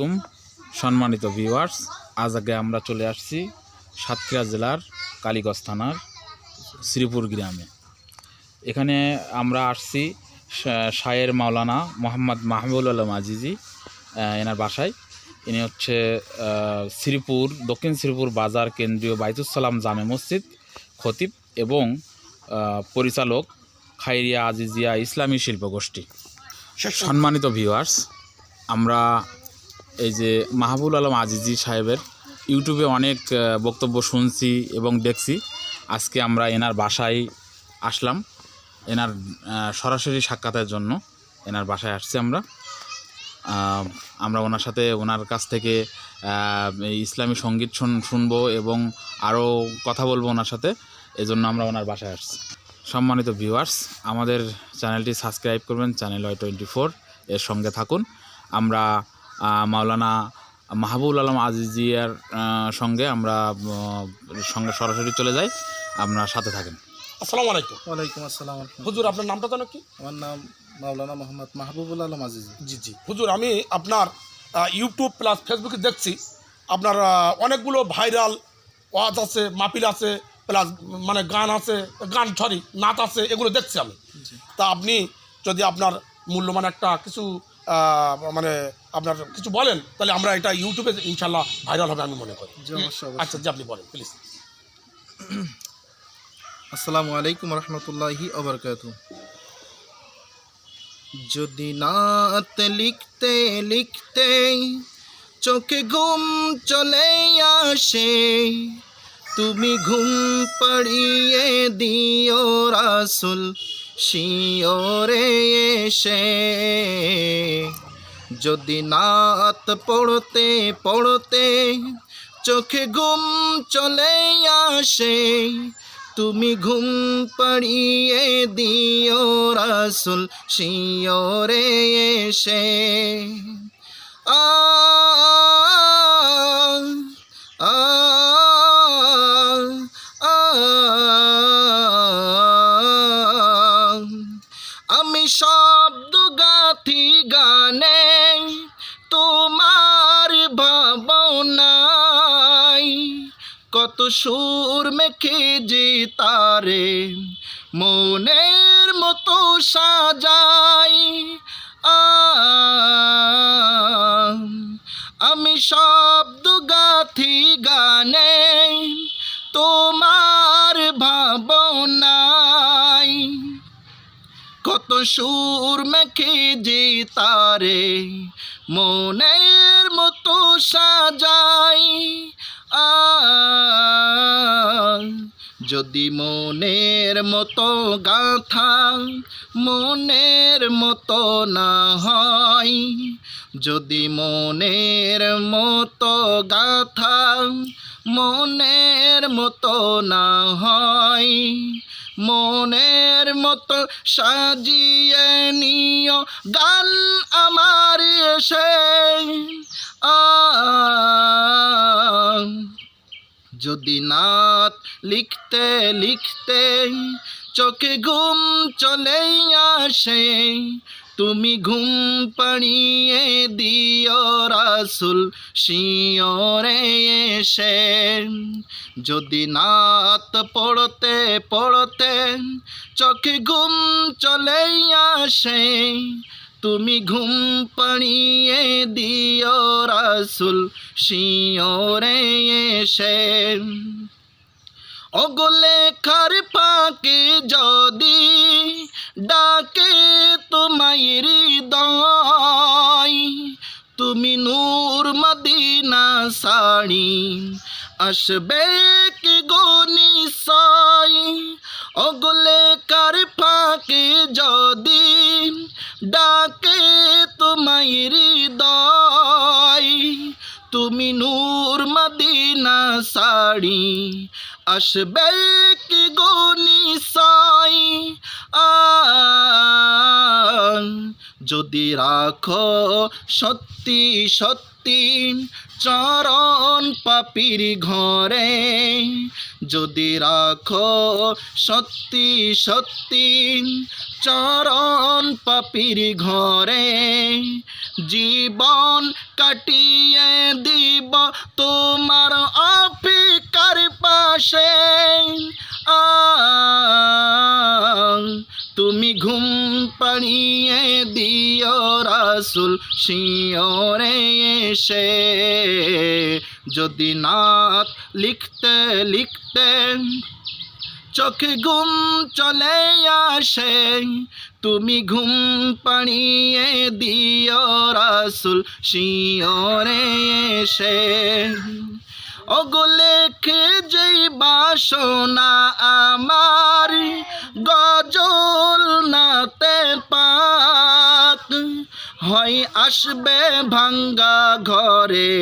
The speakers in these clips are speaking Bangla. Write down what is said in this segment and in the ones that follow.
আলাইকুম সম্মানিত ভিউয়ার্স আজ আগে আমরা চলে আসছি সাতক্ষীরা জেলার কালীগঞ্জ থানার শ্রীপুর গ্রামে। এখানে আমরা আসছি শায়ের মাওলানা মোহাম্মদ মাহবুল আলম আজিজি এনার বাসায়। ইনি হচ্ছে শ্রীপুর দক্ষিণ শ্রীপুর বাজার কেন্দ্রীয় বাইতুসালাম জামে মসজিদ খতিব এবং পরিচালক খাইরিয়া আজিজিয়া ইসলামী শিল্পগোষ্ঠী। সম্মানিত ভিউয়ার্স আমরা এই যে মাহবুল আলম আজিজি সাহেবের ইউটিউবে অনেক বক্তব্য শুনছি এবং দেখছি। আজকে আমরা এনার বাসায় আসলাম। এনার সরাসরি সাক্ষাতের জন্য এনার বাসায় আসছি আমরা। আমরা ওনার সাথে ওনার কাছ থেকে ইসলামী সংগীত শুন- শুনব এবং আরও কথা বলব ওনার সাথে। এজন্য আমরা ওনার বাসায় আসছি। সম্মানিত ভিউয়ার্স, আমাদের চ্যানেলটি সাবস্ক্রাইব করবেন, চ্যানেল ওয়াই টোয়েন্টি ফোর এর সঙ্গে থাকুন। আমরা মাওলানা মাহবুল আলম আজিজিয়ার সঙ্গে আমরা সঙ্গে সরাসরি চলে যাই। আপনার সাথে থাকেন। আসসালামু আলাইকুম। ওয়ালাইকুম আসসালাম হুজুর আপনার নামটা জানো কি? আমার নাম মাওলানা মোহাম্মদ মাহবুবুল আলম আজিজি। জি জি। হুজুর আমি আপনার ইউটিউব প্লাস ফেসবুকে দেখছি। আপনার অনেকগুলো ভাইরাল ওয়াজ আছে মাপিল আছে প্লাস মানে গান আছে গান সরি নাচ আছে এগুলো দেখছি আমি। তা আপনি যদি আপনার মূল্যবান একটা কিছু মানে আপনার কিছু বলেন তাহলে আমরা এটা ইউটিউবে ইনশাল্লাহ ভাইরাল হবে আমি মনে করি। আচ্ছা জি আপনি বলেন প্লিজ আসসালামু আলাইকুম রহমতুল্লাহি অবরকাত। যদি নাত লিখতে লিখতে চোখে ঘুম চলে আসে তুমি ঘুম পাড়িয়ে দিও রাসুল। শিওরে এসে, যদি নাত পড়তে পড়তে চোখে ঘুম চলে আসে, তুমি ঘুম পাড়িয়ে দিও রাসুল শিওরে এসে। আ কত সুর মেখে যে তারে মনের মতো সাজাই। আমি শব্দ গাথি গানে তোমার ভাবনাই। কত সুর মেখে যে তারে মনের মতো সাজাই। যদি মনের মতো গাথা, মনের মতো না হয়। যদি মনের মতো গাথা, মনের মতো না হয়। মনের মতো সাজিয়ে নিও গান আমার এসে। যদি নাত লিখতে লিখতে চোখে ঘুম চলে আসে। তুমি ঘুম পাড়িয়ে দিও রাসুল শিওরে এসে। যদি নাত পড়তে পড়তে চোখে ঘুম চলে আসে, তুমি ঘুম পাড়িয়ে দিও রাসুল শিওরে এসে। ওগলে খার পাকে যদি ডাকে তোমায় হৃদয়, তুমি নূর মদিনা সাড়ি আসবে কি গো নিশাই ওগলে কার ফাঁকে যদি ডাকে তোমায় হৃদয়, তুমি নূর মদিনা সাড়ি আসবে কি গনিসাই যদি রাখো সত্যি সত্যি চরণ পাপির ঘরে, যদি রাখো সত্যি সত্যি চরণ পাপির ঘরে, জীবন কাটিয়ে দিব তোমার অফিস আমার পাশে তুমি ঘুম পাড়িয়ে দিও রাসুল শিওরে এসে। যদি নাথ লিখতে লিখতে চোখে ঘুম চলে আসে, তুমি ঘুম পাড়িয়ে দিও রাসুল শিওরে এসে। ওগো লেখে যেই বাসনা আমার, গজল নাতে পাক হয় আসবে ভাঙ্গা ঘরে,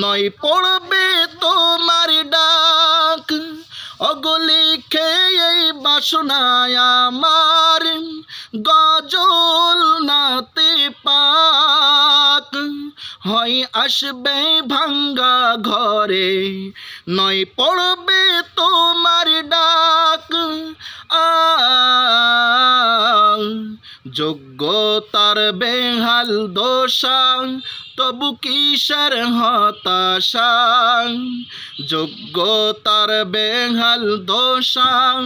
নয় পড়বে তোমার ডাক। অগলিখে এই বাসনায় আমার গজল নাতে পাক। হয় আসবে ভাঙ্গা ঘরে, নয় পড়বে তোমার ডাক। আ যোগ্যতার বেহাল দোষা তবু কিসের হতাশা? যোগ্যতার বেহাল দোষা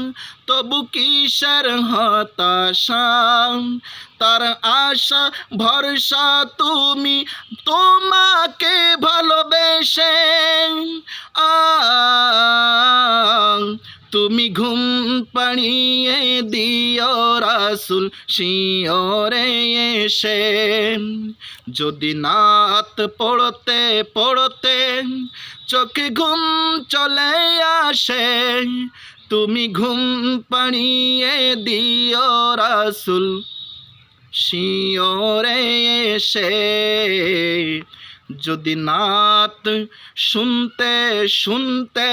তবু কিসের হতাশা? তার আশা, ভরসা তুমি তোমাকে ভালোবেসে। আ ঘুম পাড়িয়ে দিও রাসুল, শিওরে এসে। যদি নাত পড়তে পড়তে চোখে ঘুম চলে আসে, তুমি ঘুম পাড়িয়ে দিও রাসুল, শিওরে এসে। যদি নাত শুনতে শুনতে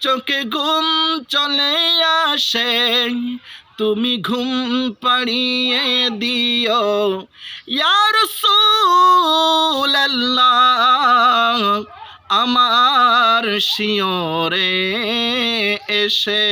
চোখে ঘুম চলে আসে, তুমি ঘুম পাড়িয়ে দিও। ইয়ার আমার শিওরে এসে।